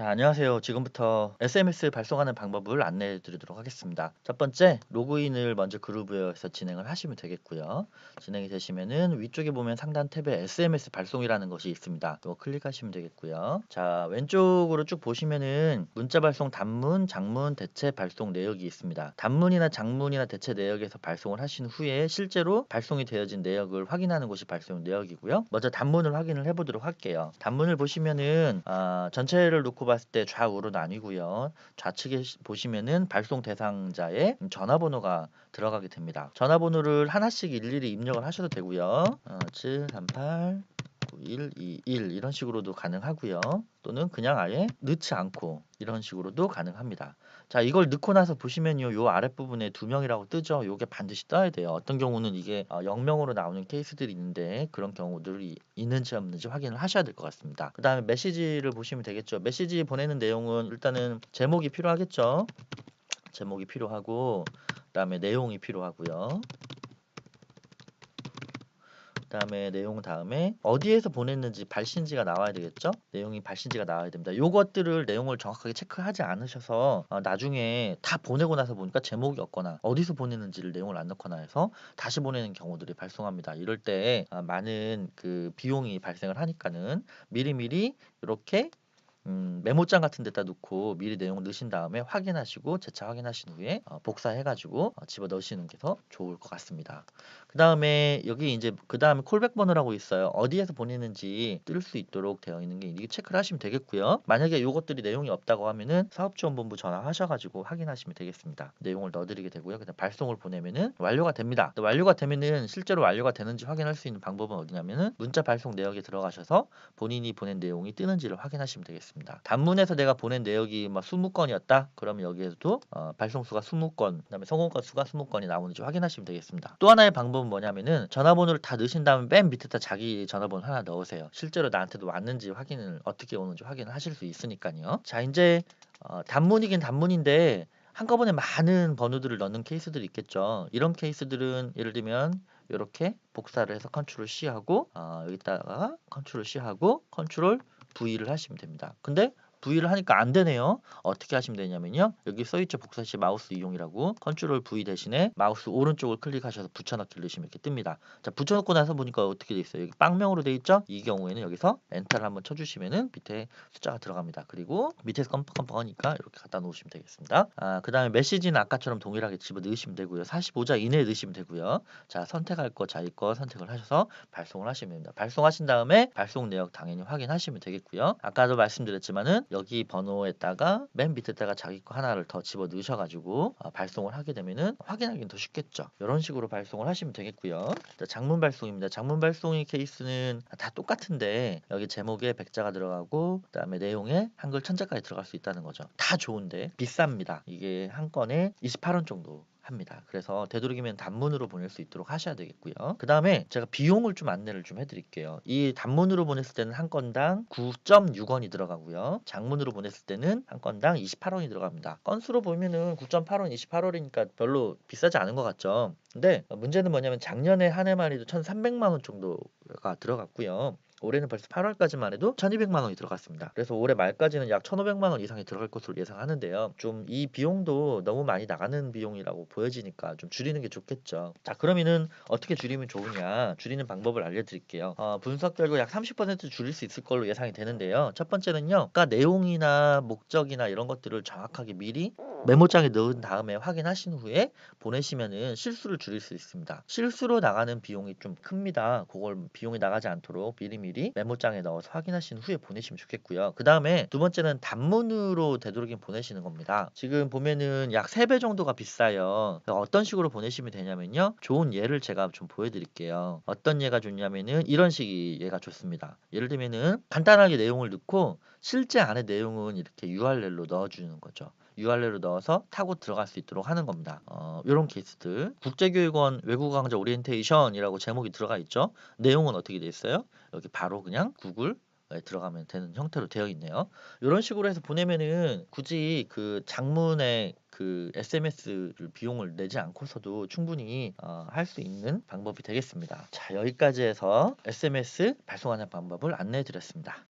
안녕하세요. 지금부터 SMS 발송하는 방법을 안내해 드리도록 하겠습니다. 첫 번째, 로그인을 먼저 그루브에서 진행을 하시면 되겠고요. 진행이 되시면은 위쪽에 보면 상단 탭에 SMS 발송이라는 것이 있습니다. 이거 클릭하시면 되겠고요. 자, 왼쪽으로 쭉 보시면은 문자 발송 단문, 장문, 대체 발송 내역이 있습니다. 단문이나 장문이나 대체 내역에서 발송을 하신 후에 실제로 발송이 되어진 내역을 확인하는 것이 발송 내역이고요. 먼저 단문을 확인을 해 보도록 할게요. 단문을 보시면은 아, 전체를 놓고 봤을 때 좌우로 나뉘고요. 좌측에 시- 보시면은 발송 대상자의 전화번호가 들어가게 됩니다. 전화번호를 하나씩 일일이 입력을 하셔도 되고요. 어, 738 9121 이런 식으로도 가능하고요. 또는 그냥 아예 넣지 않고 이런 식으로도 가능합니다. 자, 이걸 넣고 나서 보시면요. 요 아랫부분에 두 명이라고 뜨죠. 요게 반드시 떠야 돼요. 어떤 경우는 이게 어, 0명으로 나오는 케이스들이 있는데 그런 경우들이 있는지 없는지 확인을 하셔야 될 것 같습니다. 그 다음에 메시지를 보시면 되겠죠. 메시지 보내는 내용은 일단은 제목이 필요하겠죠. 제목이 필요하고 그다음에 내용이 필요하고요. 그다음에 내용 다음에 어디에서 보냈는지 발신지가 나와야 되겠죠? 내용이 발신지가 나와야 됩니다. 요것들을 내용을 정확하게 체크하지 않으셔서 어, 나중에 다 보내고 나서 보니까 제목이 없거나 어디서 보냈는지를 내용을 안 넣거나 해서 다시 보내는 경우들이 발생합니다. 이럴 때 아, 많은 그 비용이 발생을 하니까는 미리미리 이렇게 음, 메모장 같은 데다 놓고 미리 내용을 넣으신 다음에 확인하시고 재차 확인하신 후에 어, 복사해가지고 어, 집어 넣으시는 게 더 좋을 것 같습니다. 그 다음에 여기 이제 그 다음에 콜백 번호라고 있어요. 어디에서 보내는지 뜰 수 있도록 되어 있는 게 이게 체크를 하시면 되겠고요. 만약에 요것들이 내용이 없다고 하면은 사업지원본부 전화하셔가지고 확인하시면 되겠습니다. 내용을 넣어드리게 되고요. 그다음 발송을 보내면은 완료가 됩니다. 또 완료가 되면은 실제로 완료가 되는지 확인할 수 있는 방법은 어디냐면은 문자 발송 내역에 들어가셔서 본인이 보낸 내용이 뜨는지를 확인하시면 되겠습니다. 단문에서 내가 보낸 내역이 막 20건이었다? 그러면 여기에서도 어, 발송 수가 20건, 그다음에 성공 건 수가 20건이 나오는지 확인하시면 되겠습니다. 또 하나의 방법은 뭐냐면은 전화번호를 다 넣으신 다음에 맨 밑에다 자기 전화번호 하나 넣으세요. 실제로 나한테도 왔는지 확인을 어떻게 오는지 확인을 하실 수 있으니까요. 자, 이제 어, 단문이긴 단문인데 한꺼번에 많은 번호들을 넣는 케이스들이 있겠죠. 이런 케이스들은 예를 들면 이렇게 복사를 해서 컨트롤 C 하고 어, 여기다가 컨트롤 C 하고 컨트롤 V를 하시면 됩니다. 근데 V를 하니까 안 되네요. 어떻게 하시면 되냐면요. 여기 써있죠. 복사시 마우스 이용이라고 컨트롤 V 대신에 마우스 오른쪽을 클릭하셔서 붙여넣기를 누르시면 이렇게 뜹니다. 자 붙여넣고 나서 보니까 어떻게 돼 있어요. 여기 빵명으로 돼 있죠. 이 경우에는 여기서 엔터를 한번 쳐주시면은 밑에 숫자가 들어갑니다. 그리고 밑에서 껌뻑껌뻑하니까 이렇게 갖다 놓으시면 되겠습니다. 아, 그 다음에 메시지는 아까처럼 동일하게 집어 넣으시면 되고요. 45자 이내에 넣으시면 되고요. 자 선택할 거 자기 거 선택을 하셔서 발송을 하시면 됩니다. 발송하신 다음에 발송 내역 당연히 확인하시면 되겠고요. 아까도 말씀드렸지만은 여기 번호에다가 맨 밑에다가 자기 거 하나를 더 집어 넣으셔가지고 아, 발송을 하게 되면은 확인하기는 더 쉽겠죠. 이런 식으로 발송을 하시면 되겠고요. 자, 장문 발송입니다. 장문 발송의 케이스는 다 똑같은데 여기 제목에 백자가 들어가고 그다음에 내용에 한글 천자까지 들어갈 수 있다는 거죠. 다 좋은데 비쌉니다. 이게 한 건에 28원 정도 합니다. 그래서 되도록이면 단문으로 보낼 수 있도록 하셔야 되겠고요. 그 다음에 제가 비용을 좀 안내를 좀 해드릴게요. 이 단문으로 보냈을 때는 한 건당 9.6원이 들어가고요. 장문으로 보냈을 때는 한 건당 28원이 들어갑니다. 건수로 보면은 9.8원, 28원이니까 별로 비싸지 않은 것 같죠. 근데 문제는 뭐냐면 작년에 한 해만 해도 1,300만 원 정도가 들어갔고요. 올해는 벌써 8월까지만 해도 1,200만 원이 들어갔습니다. 그래서 올해 말까지는 약 1,500만 원 이상이 들어갈 것으로 예상하는데요. 좀 이 비용도 너무 많이 나가는 비용이라고 보여지니까 좀 줄이는 게 좋겠죠. 자, 그러면은 어떻게 줄이면 좋으냐? 줄이는 방법을 알려드릴게요. 어, 분석 결과 약 30% 줄일 수 있을 걸로 예상이 되는데요. 첫 번째는요, 아까 내용이나 목적이나 이런 것들을 정확하게 미리 메모장에 넣은 다음에 확인하신 후에 보내시면은 실수를 줄일 수 있습니다. 실수로 나가는 비용이 좀 큽니다. 그걸 비용이 나가지 않도록 미리미리 메모장에 넣어서 확인하신 후에 보내시면 좋겠고요. 그 다음에 두 번째는 단문으로 되도록이면 보내시는 겁니다. 지금 보면은 약 3배 정도가 비싸요. 어떤 식으로 보내시면 되냐면요. 좋은 예를 제가 좀 보여드릴게요. 어떤 예가 좋냐면은 이런 식이 예가 좋습니다. 예를 들면은 간단하게 내용을 넣고 실제 안에 내용은 이렇게 URL로 넣어주는 거죠. URL로 넣어서 타고 들어갈 수 있도록 하는 겁니다. 어, 이런 케이스들. 국제교육원 외국어 강좌 오리엔테이션이라고 제목이 들어가 있죠. 내용은 어떻게 돼 있어요? 여기 바로 그냥 구글 에 들어가면 되는 형태로 되어 있네요. 이런 식으로 해서 보내면은 굳이 그 장문의 그 SMS를 비용을 내지 않고서도 충분히 어, 할 수 있는 방법이 되겠습니다. 자 여기까지 해서 SMS 발송하는 방법을 안내해 드렸습니다.